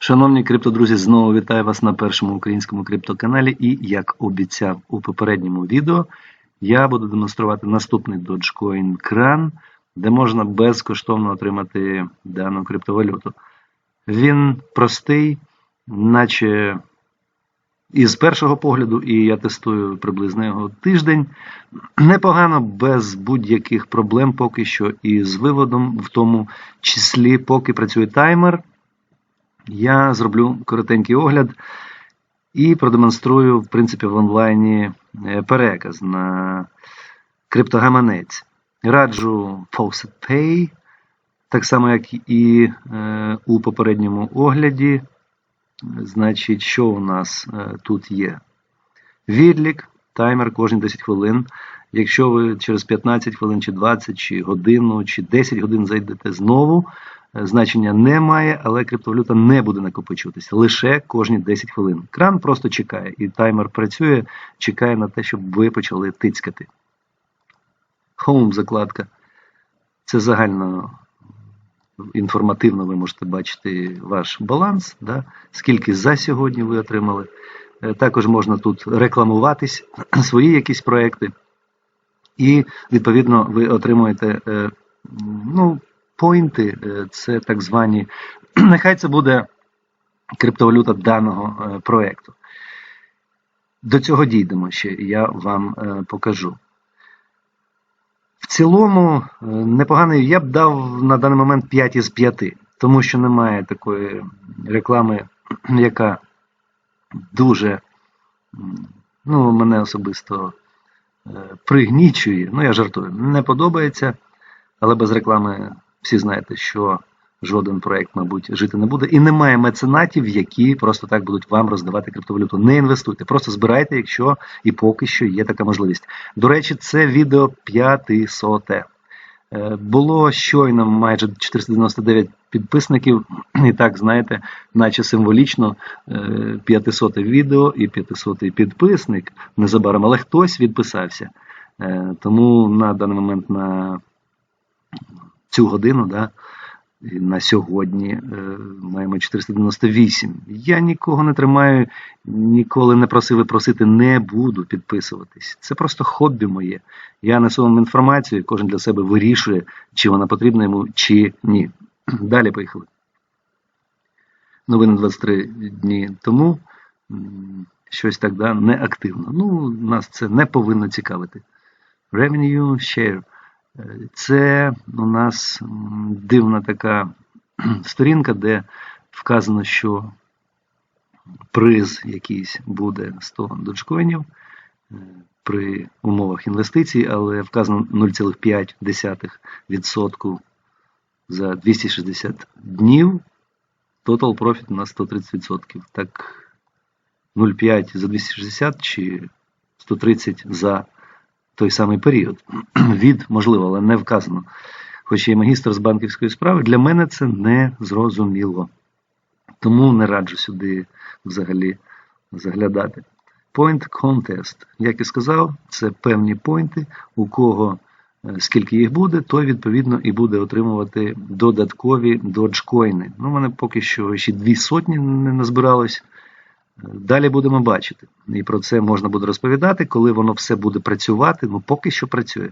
Шановні криптодрузі, знову вітаю вас на першому українському криптоканалі. І як обіцяв у попередньому відео, я буду демонструвати наступний Dogecoin кран, де можна безкоштовно отримати дану криптовалюту. Він простий, наче із першого погляду, і я тестую приблизно його тиждень. Непогано, без будь-яких проблем поки що, і з виводом, в тому числі, поки працює таймер. Я зроблю коротенький огляд і продемонструю, в принципі, в онлайні е, переказ на криптогаманець. Раджу Faucet Pay, так само, як і е, у попередньому огляді. Значить, що у нас е, тут є? Відлік, таймер кожні 10 хвилин. Якщо ви через 15 хвилин, чи 20, чи годину, чи 10 годин зайдете знову, значення немає, але криптовалюта не буде накопичуватися лише кожні 10 хвилин. Кран просто чекає, і таймер працює, чекає на те, щоб ви почали тицькати. Home закладка. Це загально інформативно ви можете бачити ваш баланс, да? скільки за сьогодні ви отримали. Е, Також можна тут рекламуватись, свої якісь проекти. І, відповідно, ви отримуєте е, ну, поінти, е, це так звані, нехай це буде криптовалюта даного е, проекту. До цього дійдемо ще, я вам е, покажу. В цілому, непоганий, я б дав на даний момент 5 із 5, тому що немає такої реклами, яка дуже ну, мене особисто пригнічує. Ну, я жартую, не подобається, але без реклами всі знаєте, що жоден проект, мабуть, жити не буде. І немає меценатів, які просто так будуть вам роздавати криптовалюту. Не інвестуйте, просто збирайте, якщо і поки що є така можливість. До речі, це відео 500. Е, Було щойно майже 499 підписників, і так, знаєте, наче символічно е, 500 відео і 500 підписник незабаром, але хтось відписався. Е, Тому на даний момент на цю годину, да, на сьогодні е, маємо 498. Я нікого не тримаю, ніколи не просив і просити не буду підписуватись. Це просто хобі моє. Я несу вам інформацію, кожен для себе вирішує, чи вона потрібна йому, чи ні. Далі поїхали. Новини 23 дні тому. Щось так да, неактивно. Ну, нас це не повинно цікавити. Revenue Share. Це у нас дивна така сторінка, де вказано, що приз якийсь буде 100 доджкоїнів е, при умовах інвестицій, але вказано 0,5% за 260 днів. Total profit на 130%. Так 0,5 за 260 чи 130 за той самий період. Від, можливо, але не вказано. Хоч я магістр з банківської справи, для мене це не зрозуміло. Тому не раджу сюди взагалі заглядати. Point Contest. Як і сказав, це певні поінти, у кого е, скільки їх буде, той відповідно і буде отримувати додаткові доджкоїни. Ну, в мене поки що ще дві сотні не назбиралось. Далі будемо бачити. І про це можна буде розповідати, коли воно все буде працювати. Ну, поки що працює.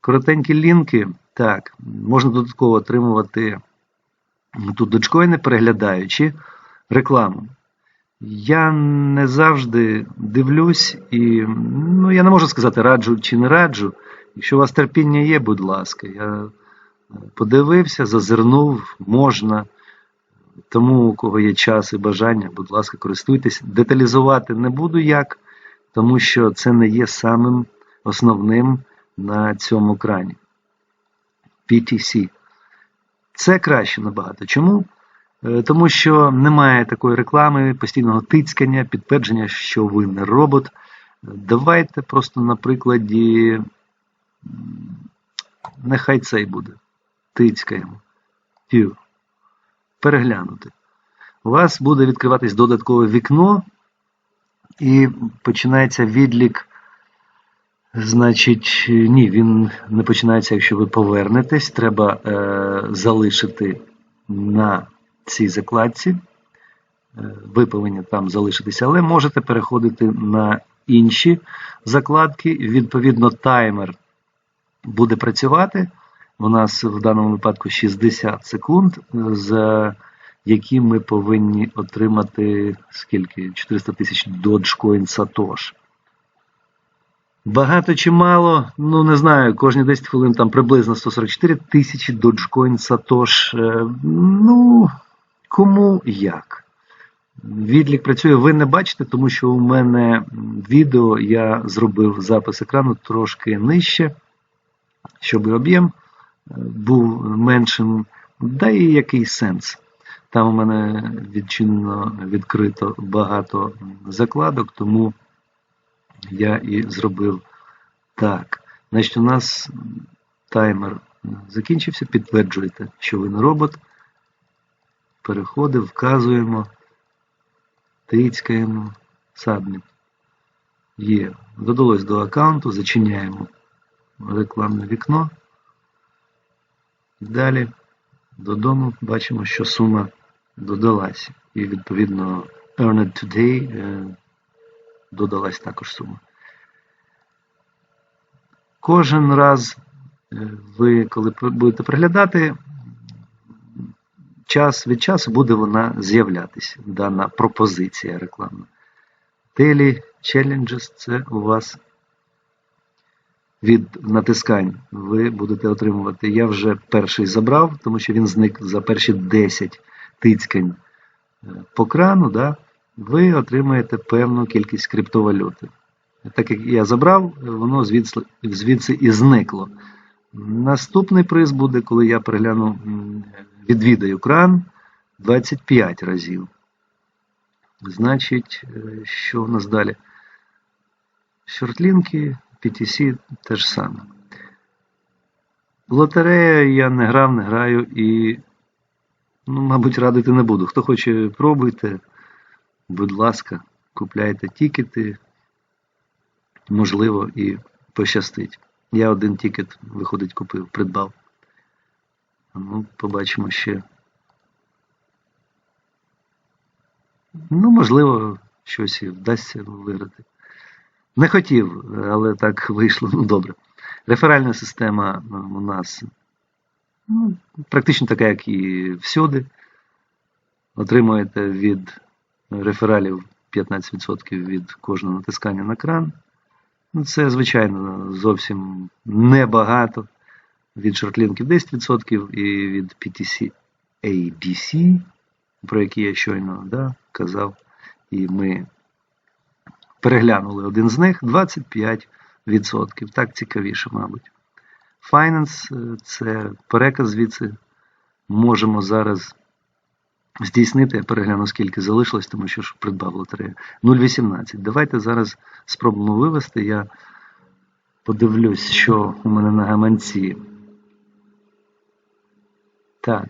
Коротенькі лінки. Так, можна додатково отримувати тут дочкоїни, переглядаючи рекламу. Я не завжди дивлюсь і ну, я не можу сказати, раджу чи не раджу. Якщо у вас терпіння є, будь ласка, я подивився, зазирнув, можна. Тому, у кого є час і бажання, будь ласка, користуйтесь. Деталізувати не буду як, тому що це не є самим основним на цьому крані. PTC. Це краще набагато. Чому? Е, Тому що немає такої реклами, постійного тицькання, підтвердження, що ви не робот. Давайте просто на прикладі, нехай цей буде. Тицькаємо. View переглянути. У вас буде відкриватись додаткове вікно, і починається відлік. Значить, ні, він не починається, якщо ви повернетесь. Треба е, залишити на цій закладці ви повинні там залишитися, але можете переходити на інші закладки. Відповідно, таймер буде працювати. У нас в даному випадку 60 секунд, за які ми повинні отримати скільки? 400 тисяч Dogecoin Satosh. Багато чи мало, ну не знаю, кожні 10 хвилин там приблизно 144 тисячі Dogecoin Satosh. Е, Ну, кому як. Відлік працює, ви не бачите, тому що у мене відео я зробив запис екрану трошки нижче, щоб об'єм е, був меншим. Да і який сенс. Там у мене відчинено відкрито багато закладок, тому я і зробив так. Значить, у нас таймер закінчився. Підтверджуєте, що ви не робот. Переходимо, вказуємо, тицькаємо, Submit. Є. Додалось до аккаунту, зачиняємо рекламне вікно. Далі додому бачимо, що сума додалась. І відповідно Earned Today е, додалась також сума. Кожен раз е, ви, коли будете приглядати, час від часу буде вона з'являтися, дана пропозиція рекламна. Daily Challenges це у вас від натискань ви будете отримувати. Я вже перший забрав, тому що він зник за перші 10 тицькань е, по крану. Да? ви отримаєте певну кількість криптовалюти. Так як я забрав, воно звідси, звідси і зникло. Наступний приз буде, коли я перегляну, відвідаю кран 25 разів. Значить, е, що в нас далі? Шортлінки, PTC теж саме. Лотерея я не грав, не граю і, ну, мабуть, радити не буду. Хто хоче, пробуйте. Будь ласка, купляйте тікети, можливо, і пощастить. Я один тікет, виходить, купив, придбав. Ну, побачимо ще. Ну, можливо, щось і вдасться виграти. Не хотів, але так вийшло. Ну, добре. Реферальна система у нас ну, практично така, як і всюди. Отримуєте від рефералів 15% від кожного натискання на кран. Ну, Це, звичайно, зовсім небагато. Від шортлінків 10% і від PTC ABC, про які я щойно да, казав. І ми переглянули один з них 25%. Так цікавіше, мабуть. Finance це переказ звідси. Можемо зараз здійснити, я перегляну, скільки залишилось, тому що ж придбав лотерею. 0,18. Давайте зараз спробуємо вивести. Я подивлюсь, що у мене на гаманці. Так.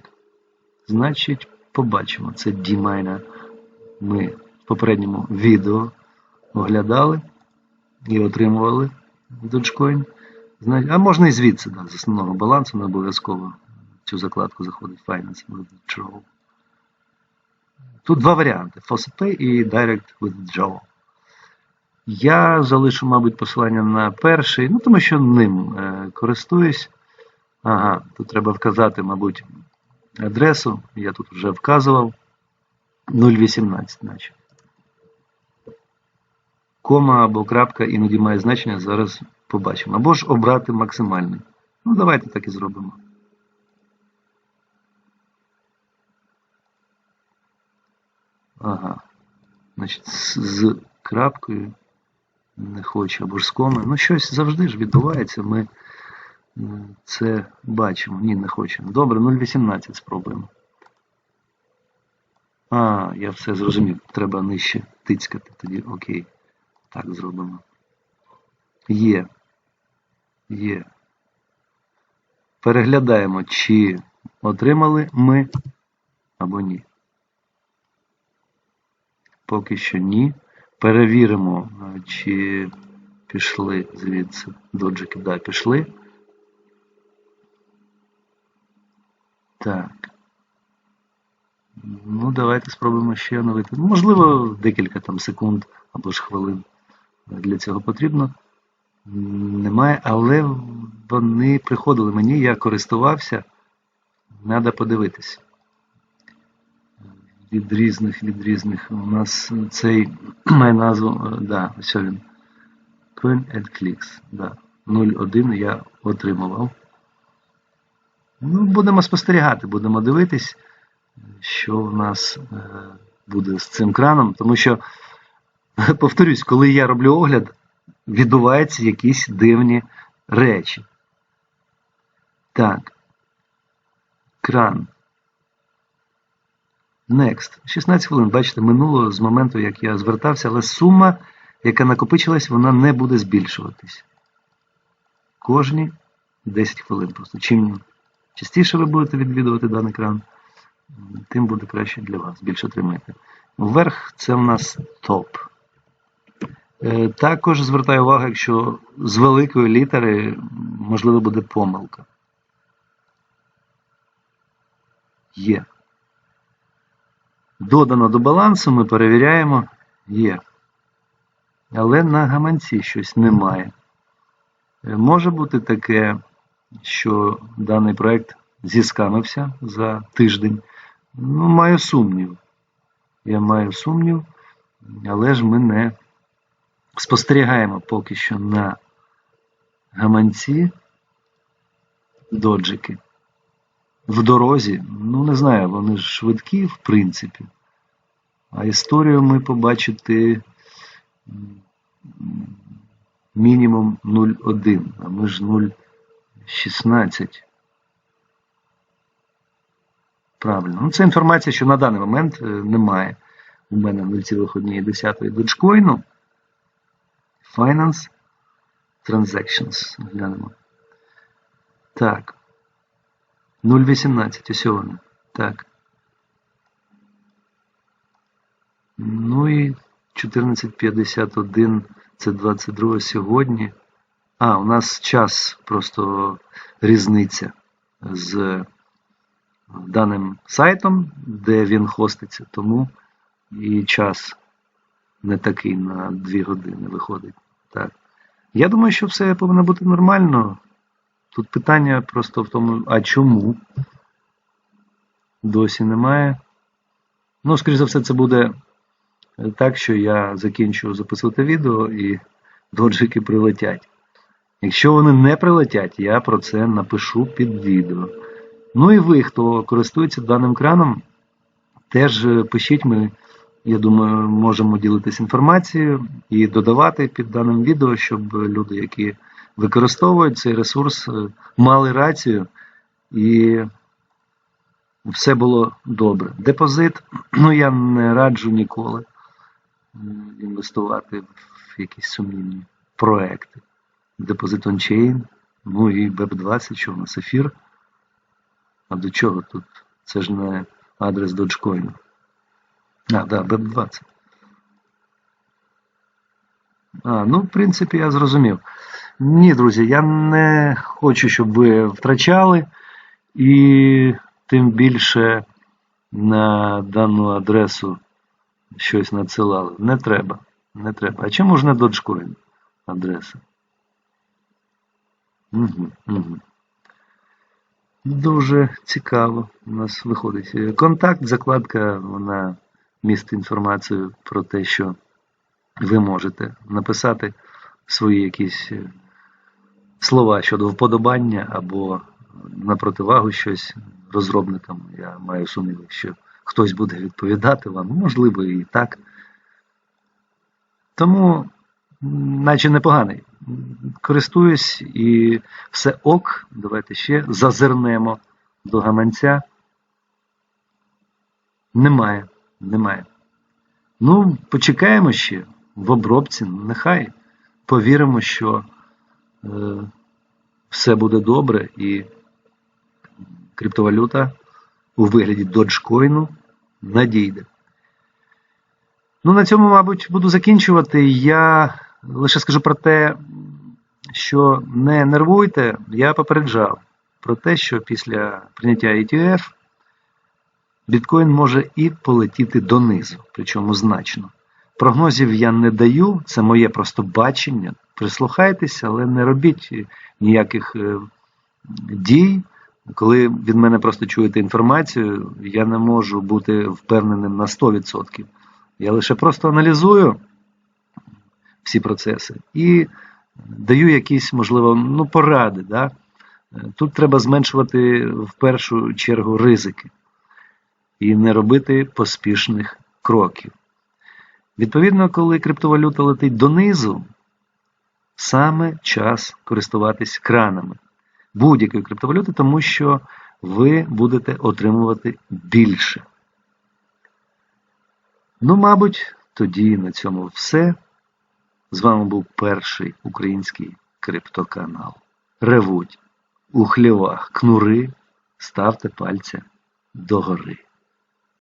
Значить, побачимо. Це D-Miner. Ми в попередньому відео оглядали і отримували Dogecoin. А можна і звідси, да, з основного балансу, не обов'язково цю закладку заходить Finance Withdrawal. Тут два варіанти: FaucetPay і Direct Withdraw. Я залишу, мабуть, посилання на перший, ну тому що ним е, користуюсь. Ага, тут треба вказати, мабуть, адресу. Я тут вже вказував 0,18, наче. Кома або крапка іноді має значення, зараз побачимо. Або ж обрати максимальний. Ну, давайте так і зробимо. Ага. Значить, з крапкою не хоче або ж з коми. Ну, щось завжди ж відбувається. Ми це бачимо. Ні, не хочемо. Добре, 0,18 спробуємо. А, я все зрозумів. Треба нижче тицькати тоді. Окей. Так зробимо. Є. Є. Переглядаємо, чи отримали ми або ні. Поки що ні. Перевіримо, чи пішли звідси доджики. Да, пішли. Так. Ну, давайте спробуємо ще оновити. Можливо, декілька там секунд або ж хвилин для цього потрібно. Немає, але вони приходили мені, я користувався. Треба подивитись. Від різних, від різних. У нас цей має назву, е, да, ось він. Coin and Clicks. Да. 0.1 я отримував. Ну, будемо спостерігати, будемо дивитись, що в нас е, буде з цим краном, тому що, повторюсь, коли я роблю огляд, відбуваються якісь дивні речі. Так. Кран. Next. 16 хвилин, бачите, минуло з моменту, як я звертався, але сума, яка накопичилась, вона не буде збільшуватись. Кожні 10 хвилин просто. Чим частіше ви будете відвідувати даний кран, тим буде краще для вас, більше отримаєте. Вверх це в нас топ. Е, Також звертаю увагу, якщо з великої літери можливо буде помилка. Є. Додано до балансу, ми перевіряємо. Є. Але на гаманці щось немає. Е, Може бути таке, що даний проект зіскамився за тиждень. Ну, маю сумнів. Я маю сумнів, але ж ми не спостерігаємо поки що на гаманці доджики. В дорозі, ну не знаю, вони ж швидкі, в принципі. А історію ми побачити мінімум 0,1, а ми ж 0,16. Правильно. Ну, це інформація, що на даний момент е, немає. У мене 0,1 доджкоїну. Finance Transactions. Глянемо. Так. 0,18. Ось вони. Так. Ну і 1451 це 22 сьогодні. А, у нас час просто різниця з даним сайтом, де він хоститься, тому і час не такий на 2 години виходить. Так. Я думаю, що все повинно бути нормально. Тут питання просто в тому, а чому? Досі немає. Ну, скоріш за все, це буде так, що я закінчу записувати відео і доджики прилетять. Якщо вони не прилетять, я про це напишу під відео. Ну і ви, хто користується даним краном, теж пишіть ми, я думаю, можемо ділитися інформацією і додавати під даним відео, щоб люди, які використовують цей ресурс, мали рацію і все було добре. Депозит, ну я не раджу ніколи інвестувати в якісь сумнівні проекти. Депозит ончейн, ну і BEP20, що у нас ефір. А до чого тут? Це ж не адрес Dogecoin. А, да, BEP20. А, ну, в принципі, я зрозумів. Ні, друзі, я не хочу, щоб ви втрачали. І тим більше на дану адресу щось надсилали. Не треба. Не треба. А чому ж не Dogecoin адреса? Угу, угу. Дуже цікаво у нас виходить. Контакт, закладка, вона містить інформацію про те, що ви можете написати свої якісь е, слова щодо вподобання або на противагу щось розробникам. Я маю сумніви, що хтось буде відповідати вам, можливо, і так. Тому, наче непоганий. Користуюсь і все ок. Давайте ще зазирнемо до гаманця. Немає, немає. Ну, почекаємо ще в обробці, нехай повіримо, що е, все буде добре і криптовалюта у вигляді доджкоїну надійде. Ну, на цьому, мабуть, буду закінчувати. Я лише скажу про те, що не нервуйте, я попереджав про те, що після прийняття ETF біткоін може і полетіти донизу, причому значно. Прогнозів я не даю, це моє просто бачення. Прислухайтеся, але не робіть ніяких е, дій. Коли від мене просто чуєте інформацію, я не можу бути впевненим на 100%. Я лише просто аналізую всі процеси і даю якісь, можливо, ну, поради. Да? Тут треба зменшувати в першу чергу ризики і не робити поспішних кроків. Відповідно, коли криптовалюта летить донизу, саме час користуватись кранами будь-якої криптовалюти, тому що ви будете отримувати більше. Ну, мабуть, тоді на цьому все. З вами був перший український криптоканал. Ревуть у хлівах кнури, ставте пальця догори.